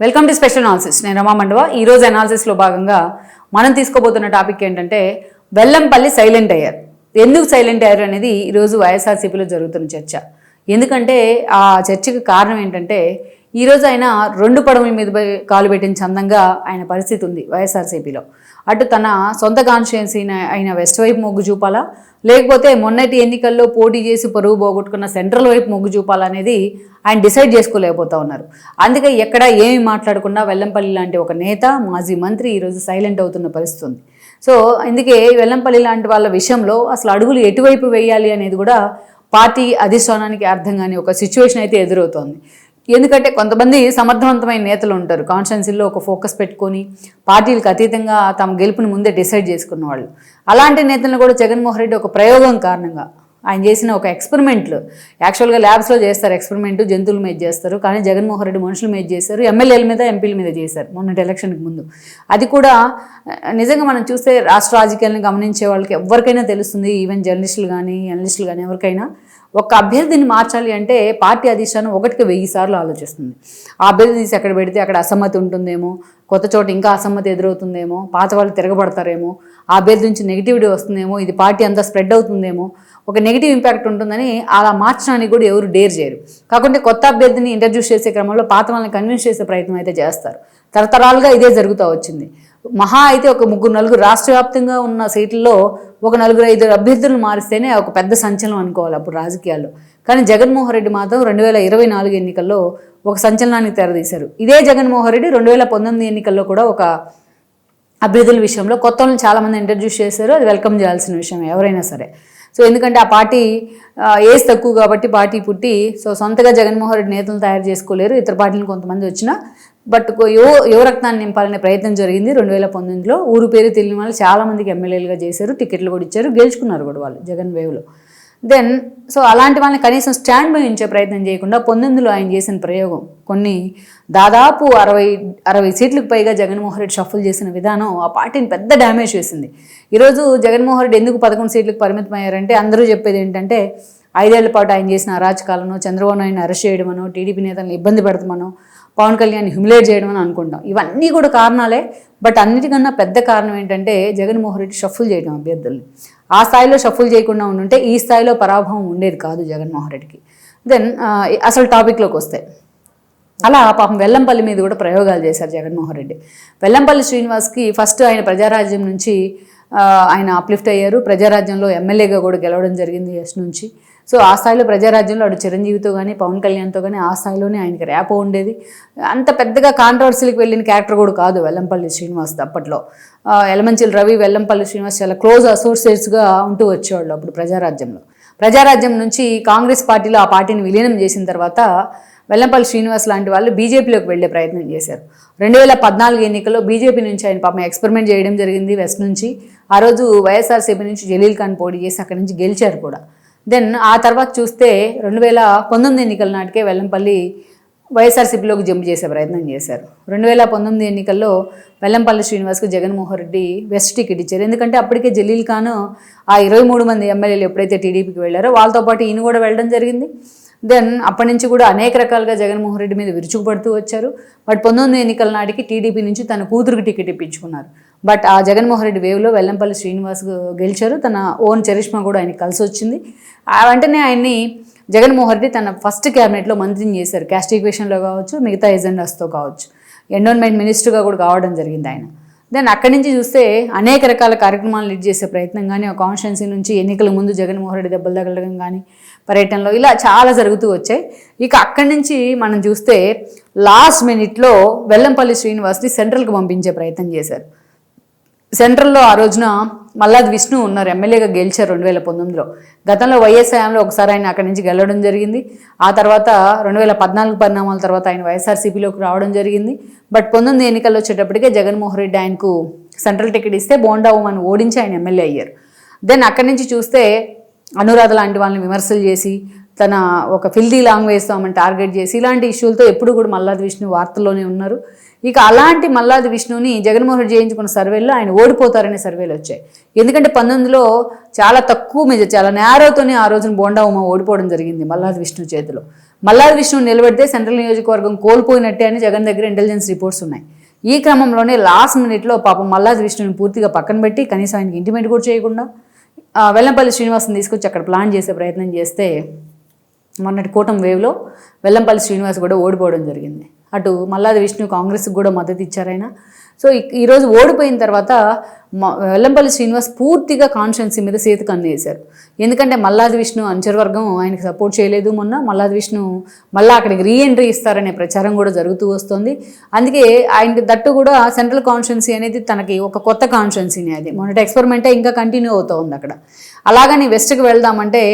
Welcome to special analysis నేను రమా మండవ. ఈ రోజు అనాలిసిస్లో భాగంగా మనం తీసుకోబోతున్న టాపిక్ ఏంటంటే వెల్లంపల్లి సైలెంట్ అయ్యారు ఎందుకు సైలెంట్ అయ్యారు అనేది ఈరోజు వైఎస్ఆర్సీపీలో జరుగుతున్న చర్చ. ఎందుకంటే ఆ చర్చకు కారణం ఏంటంటే ఈరోజు ఆయన రెండు పడవల మీద కాలు పెట్టిన చందంగా ఆయన పరిస్థితి ఉంది వైఎస్ఆర్సీపీలో అటు తన సొంత కాన్స్టిట్యున్సీ అయిన వెస్ట్ వైపు మొగ్గు చూపాలా? లేకపోతే మొన్నటి ఎన్నికల్లో పోటీ చేసి పరువు పోగొట్టుకున్న సెంట్రల్ వైపు మొగ్గు చూపాలనేది ఆయన డిసైడ్ చేసుకోలేకపోతా ఉన్నారు. అందుకే ఎక్కడ ఏమి మాట్లాడకుండా వెల్లంపల్లి లాంటి ఒక నేత మాజీ మంత్రి ఈరోజు సైలెంట్ అవుతున్న పరిస్థితి ఉంది. సో అందుకే వెల్లంపల్లి లాంటి వాళ్ళ విషయంలో అసలు అడుగులు ఎటువైపు వేయాలి అనేది కూడా పార్టీ అధిష్టానానికి అర్థం కాని ఒక సిచ్యువేషన్ అయితే ఎదురవుతోంది. ఎందుకంటే కొంతమంది సమర్థవంతమైన నేతలు ఉంటారు. కాన్స్టిట్యున్సీలో ఒక ఫోకస్ పెట్టుకొని పార్టీలకు అతీతంగా తమ గెలుపుని ముందే డిసైడ్ చేసుకున్న వాళ్ళు. అలాంటి నేతలను కూడా జగన్మోహన్ రెడ్డి ఒక ప్రయోగం కారణంగా ఆయన చేసిన ఒక ఎక్స్పెరిమెంట్లు. యాక్చువల్గా ల్యాబ్స్లో చేస్తారు ఎక్స్పెరిమెంట్ జంతువుల మీద చేస్తారు. కానీ జగన్మోహన్ రెడ్డి మనుషుల మీద చేశారు ఎమ్మెల్యేల మీద ఎంపీల మీద చేశారు మొన్నటి ఎలక్షన్కి ముందు. అది కూడా నిజంగా మనం చూస్తే రాష్ట్ర రాజకీయాలను గమనించే వాళ్ళకి ఎవరికైనా తెలుస్తుంది. ఈవెన్ జర్నలిస్టులు కానీ అనలిస్టులు కానీ ఎవరికైనా ఒక అభ్యర్థిని మార్చాలి అంటే పార్టీ అధిష్టానం ఒకటికి వెయ్యి సార్లు ఆలోచిస్తుంది. ఆ అభ్యర్థి తీసి ఎక్కడ పెడితే అక్కడ అసమ్మతి ఉంటుందేమో కొత్త చోట ఇంకా అసమ్మతి ఎదురవుతుందేమో పాత వాళ్ళు తిరగబడతారేమో ఆ అభ్యర్థి నుంచి నెగిటివిటీ వస్తుందేమో ఇది పార్టీ అంతా స్ప్రెడ్ అవుతుందేమో ఒక నెగిటివ్ ఇంపాక్ట్ ఉంటుందని అలా మార్చడానికి కూడా ఎవరు డేర్ చేయరు. కాకుంటే కొత్త అభ్యర్థిని ఇంట్రడ్యూస్ చేసే క్రమంలో పాత వాళ్ళని కన్విన్స్ చేసే ప్రయత్నం అయితే చేస్తారు. తరతరాలుగా ఇదే జరుగుతూ వచ్చింది. మహా అయితే ఒక ముగ్గురు నలుగురు రాష్ట్ర వ్యాప్తంగా ఉన్న సీట్లలో ఒక నలుగురు ఐదు అభ్యర్థులను మారిస్తేనే ఒక పెద్ద సంచలనం అనుకోవాలి అప్పుడు రాజకీయాల్లో. కానీ జగన్మోహన్ రెడ్డి మాత్రం రెండు వేల ఇరవై నాలుగు ఎన్నికల్లో ఒక సంచలనానికి తెరదీశారు. ఇదే జగన్మోహన్ రెడ్డి రెండు వేల పంతొమ్మిది ఎన్నికల్లో కూడా ఒక అభ్యర్థుల విషయంలో కొత్త వాళ్ళని చాలామంది ఇంట్రడ్యూస్ చేశారు. అది వెల్కమ్ చేయాల్సిన విషయం ఎవరైనా సరే. సో ఎందుకంటే ఆ పార్టీ ఏజ్ తక్కువ కాబట్టి పార్టీ పుట్టి సో సొంతగా జగన్మోహన్ రెడ్డి నేతలు తయారు చేసుకోలేరు. ఇతర పార్టీలు కొంతమంది వచ్చినా బట్ కో- యువ యువ రక్తాన్ని నింపాలనే ప్రయత్నం జరిగింది రెండు వేల పంతొమ్మిదిలో. ఊరు పేరు తెలియని వాళ్ళు చాలామందికి ఎమ్మెల్యేలుగా చేశారు టికెట్లు కూడా ఇచ్చారు గెలుచుకున్నారు కూడా వాళ్ళు జగన్ వేవ్లో. దెన్ సో అలాంటి వాళ్ళని కనీసం స్టాండ్ బై ఉంచే ప్రయత్నం చేయకుండా పంతొమ్మిదిలో ఆయన చేసిన ప్రయోగం కొన్ని దాదాపు అరవై అరవై సీట్లకు పైగా జగన్మోహన్ రెడ్డి షఫుల్ చేసిన విధానం ఆ పార్టీని పెద్ద డ్యామేజ్ చేసింది. ఈరోజు జగన్మోహన్ రెడ్డి ఎందుకు పదకొండు సీట్లకు పరిమితం అయ్యారంటే అందరూ చెప్పేది ఏంటంటే ఐదేళ్ళ పాటు ఆయన చేసిన అరాచకాలను చంద్రబాబు నాయుడు అరెస్ట్ చేయడమనో టీడీపీ నేతలను ఇబ్బంది పెడతామనో పవన్ కళ్యాణ్ హ్యూమిలేట్ చేయడం అని అనుకుంటాం. ఇవన్నీ కూడా కారణాలే బట్ అన్నిటికన్నా పెద్ద కారణం ఏంటంటే జగన్మోహన్ రెడ్డి షఫుల్ చేయడం అభ్యర్థుల్ని. ఆ స్థాయిలో షఫుల్ చేయకుండా ఉండుంటే ఈ స్థాయిలో పరాభవం ఉండేది కాదు జగన్మోహన్ రెడ్డికి. దెన్ అసలు టాపిక్లోకి వస్తే అలా పాపం వెల్లంపల్లి మీద కూడా ప్రయోగాలు చేశారు జగన్మోహన్ రెడ్డి. వెల్లంపల్లి శ్రీనివాస్కి ఫస్ట్ ఆయన ప్రజారాజ్యం నుంచి ఆయన అప్లిఫ్ట్ అయ్యారు. ప్రజారాజ్యంలో ఎమ్మెల్యేగా కూడా గెలవడం జరిగింది ఎస్ నుంచి. సో ఆ స్థాయిలో ప్రజారాజ్యంలో అటు చిరంజీవితో కానీ పవన్ కళ్యాణ్తో కానీ ఆ స్థాయిలోనే ఆయనకి ర్యాపో ఉండేది. అంత పెద్దగా కాంట్రవర్సీలకు వెళ్ళిన క్యారెక్టర్ కూడా కాదు వెల్లంపల్లి శ్రీనివాస్ అప్పట్లో. ఆ, ఎలమంచిల్ రవి వెల్లంపల్లి శ్రీనివాస్ చాలా క్లోజ్ అసోసియేట్స్గా ఉంటూ వచ్చేవాళ్ళు అప్పుడు ప్రజారాజ్యంలో. ప్రజారాజ్యం నుంచి కాంగ్రెస్ పార్టీలో ఆ పార్టీని విలీనం చేసిన తర్వాత వెల్లంపల్లి శ్రీనివాస్ లాంటి వాళ్ళు బీజేపీలోకి వెళ్ళే ప్రయత్నం చేశారు. రెండు వేల పద్నాలుగు ఎన్నికల్లో బీజేపీ నుంచి ఆయన పాపం ఎక్స్పెరిమెంట్ చేయడం జరిగింది వెస్ట్ నుంచి. ఆ రోజు వైఎస్ఆర్సీపీ నుంచి జలీల్ ఖాన్ పోటీ చేసి అక్కడి నుంచి గెలిచారు కూడా. దెన్ ఆ తర్వాత చూస్తే రెండు వేల పంతొమ్మిది ఎన్నికల నాటికే వెల్లంపల్లి వైఎస్ఆర్సీపీలోకి జంప్ చేసే ప్రయత్నం చేశారు. రెండు వేల పంతొమ్మిది ఎన్నికల్లో వెల్లంపల్లి శ్రీనివాస్కు జగన్మోహన్ రెడ్డి వెస్ట్ టికెట్ ఇచ్చారు. ఎందుకంటే అప్పటికే జలీల్ ఖాన్ ఆ ఇరవై మూడు మంది ఎమ్మెల్యేలు ఎప్పుడైతే టీడీపీకి వెళ్ళారో వాళ్ళతో పాటు ఈయన కూడా వెళ్ళడం జరిగింది. దెన్ అప్పటి నుంచి కూడా అనేక రకాలుగా జగన్మోహన్ రెడ్డి మీద విరుచుకుపడుతూ వచ్చారు. బట్ పంతొమ్మిది ఎన్నికల నాటికి టీడీపీ నుంచి తన కూతురుకి టికెట్ ఇప్పించుకున్నారు. బట్ ఆ జగన్మోహన్ రెడ్డి వేవ్లో వెల్లంపల్లి శ్రీనివాస్ గెలిచారు. తన ఓన్ చరిష్మా కూడా ఆయనకి కలిసి వచ్చింది. ఆ వెంటనే ఆయన్ని జగన్మోహన్ రెడ్డి తన ఫస్ట్ క్యాబినెట్లో మంత్రిని చేశారు. క్యాస్ట్ ఈక్వేషన్లో కావచ్చు మిగతా ఎజెండాస్తో కావచ్చు. ఎండోన్మెంట్ మినిస్టర్గా కూడా కావడం జరిగింది ఆయన. దెన్ అక్కడి నుంచి చూస్తే అనేక రకాల కార్యక్రమాలు లీడ్ చేసే ప్రయత్నం కానీ ఒక కాన్స్టిట్యున్సీ నుంచి ఎన్నికల ముందు జగన్మోహన్ రెడ్డి దెబ్బలు తగలడం కానీ పర్యటనలో ఇలా చాలా జరుగుతూ వచ్చాయి. ఇక అక్కడి నుంచి మనం చూస్తే లాస్ట్ మినిట్లో వెల్లంపల్లి శ్రీనివాస్ని సెంట్రల్కి పంపించే ప్రయత్నం చేశారు. సెంట్రల్లో ఆ రోజున మల్లాద్ విష్ణు ఉన్నారు ఎమ్మెల్యేగా గెలిచారు రెండు వేల పంతొమ్మిదిలో. గతంలో వైఎస్ హయాంలో ఒకసారి ఆయన అక్కడి నుంచి గెలవడం జరిగింది. ఆ తర్వాత రెండు వేల పద్నాలుగు పరిణామాల తర్వాత ఆయన వైఎస్ఆర్సీపీలోకి రావడం జరిగింది. బట్ పంతొమ్మిది ఎన్నికల్లో వచ్చేటప్పటికే జగన్మోహన్ రెడ్డి ఆయనకు సెంట్రల్ టికెట్ ఇస్తే బోండా ఉమని ఓడించి ఆయన ఎమ్మెల్యే అయ్యారు. దెన్ అక్కడి నుంచి చూస్తే అనురాధ లాంటి వాళ్ళని విమర్శలు చేసి తన ఒక ఫిల్దీ లాంగ్వేజ్తో ఆమెను టార్గెట్ చేసి ఇలాంటి ఇష్యూలతో ఎప్పుడు కూడా మల్లాది విష్ణు వార్తల్లోనే ఉన్నారు. ఇక అలాంటి మల్లాది విష్ణుని జగన్మోహన్ రెడ్డి చేయించుకున్న సర్వేలో ఆయన ఓడిపోతారనే సర్వేలు వచ్చాయి. ఎందుకంటే పంతొమ్మిదిలో చాలా తక్కువ మీద చాలా నేరోతోనే ఆ రోజున బోండా ఉమ ఓడిపోవడం జరిగింది మల్లాది విష్ణు చేతిలో. మల్లాది విష్ణువు నిలబెడితే సెంట్రల్ నియోజకవర్గం కోల్పోయినట్టే అని జగన్ దగ్గర ఇంటెలిజెన్స్ రిపోర్ట్స్ ఉన్నాయి. ఈ క్రమంలోనే లాస్ట్ మినిట్లో పాపం మల్లాది విష్ణుని పూర్తిగా పక్కన పెట్టి కనీసం ఆయనకి ఇంటిమేట్ కూడా చేయకుండా వెల్లంపల్లి శ్రీనివాస్ని తీసుకొచ్చి అక్కడ ప్లాన్ చేసే ప్రయత్నం చేస్తే మొన్నటి కూటమి వేవ్లో వెల్లంపల్లి శ్రీనివాస్ కూడా ఓడిపోవడం జరిగింది. అటు మల్లాది విష్ణు కాంగ్రెస్కి కూడా మద్దతు ఇచ్చారు ఆయన. సో ఈరోజు ఓడిపోయిన తర్వాత వెల్లంపల్లి శ్రీనివాస్ పూర్తిగా కాన్స్టెన్సీ మీద సేతు కన్నేశారు ఎందుకంటే మల్లాది విష్ణు అంచర్వర్గం ఆయనకి సపోర్ట్ చేయలేదు మొన్న. మల్లాది విష్ణు మళ్ళీ అక్కడికి రీఎంట్రీ ఇస్తారనే ప్రచారం కూడా జరుగుతూ వస్తుంది. అందుకే ఆయనకి దట్టు కూడా సెంట్రల్ కాన్స్టెన్సీ అనేది తనకి ఒక కొత్త కాన్స్టెన్సీనే అది. మొన్నటి ఎక్స్పెరిమెంటే ఇంకా కంటిన్యూ అవుతూ ఉంది అక్కడ. అలాగని వెస్ట్కి వెళ్దామంటే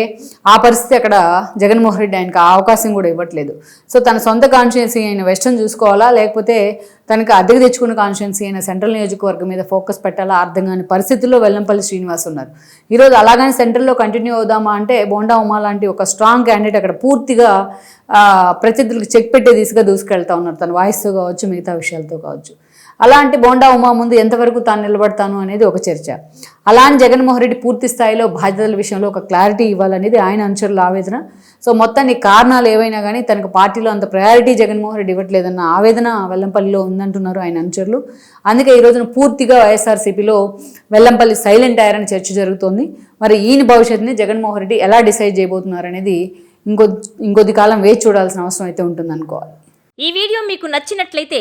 ఆ పరిస్థితి అక్కడ జగన్మోహన్ రెడ్డి ఆయనకు ఆ అవకాశం కూడా ఇవ్వట్లేదు. సో తన సొంత కాన్స్టెన్సీ అయిన వెస్ట్ని చూసుకోవాలా? లేకపోతే తనకి అద్దెకు తెచ్చుకున్న కాన్స్టిట్యున్సీ అయిన సెంట్రల్ నియోజకవర్గం మీద ఫోకస్ పెట్టాలా అర్థం కాని పరిస్థితుల్లో వెల్లంపల్లి శ్రీనివాస్ ఉన్నారు. ఈరోజు అలాగని సెంట్రల్లో కంటిన్యూ అవుదామా అంటే బోండా ఉమా లాంటి ఒక స్ట్రాంగ్ క్యాండిడేట్ అక్కడ పూర్తిగా ప్రత్యర్థులకు చెక్ పెట్టే దిశగా దూసుకెళ్తా ఉన్నారు. తన వాయిస్తో కావచ్చు మిగతా విషయాలతో కావచ్చు. అలాంటి బోండా ఉమా ముందు ఎంతవరకు తాను నిలబడతాను అనేది ఒక చర్చ. అలా అని జగన్మోహన్ రెడ్డి పూర్తి స్థాయిలో బాధ్యతల విషయంలో ఒక క్లారిటీ ఇవ్వాలనేది ఆయన అనుచరుల ఆవేదన. సో మొత్తానికి కారణాలు ఏవైనా కానీ తనకు పార్టీలో అంత ప్రయారిటీ జగన్మోహన్ రెడ్డి ఇవ్వట్లేదన్న ఆవేదన వెల్లంపల్లిలో ఉందంటున్నారు ఆయన అనుచరులు. అందుకే ఈ రోజున పూర్తిగా వైఎస్ఆర్సీపీలో వెల్లంపల్లి సైలెంట్ అయ్యారని చర్చ జరుగుతోంది. మరి ఈయన భవిష్యత్తుని జగన్మోహన్ రెడ్డి ఎలా డిసైడ్ చేయబోతున్నారు అనేది ఇంకొ ఇంకొద్ది కాలం వేచి చూడాల్సిన అవసరం అయితే ఉంటుంది అనుకోవాలి ఈ వీడియో మీకు నచ్చినట్లయితే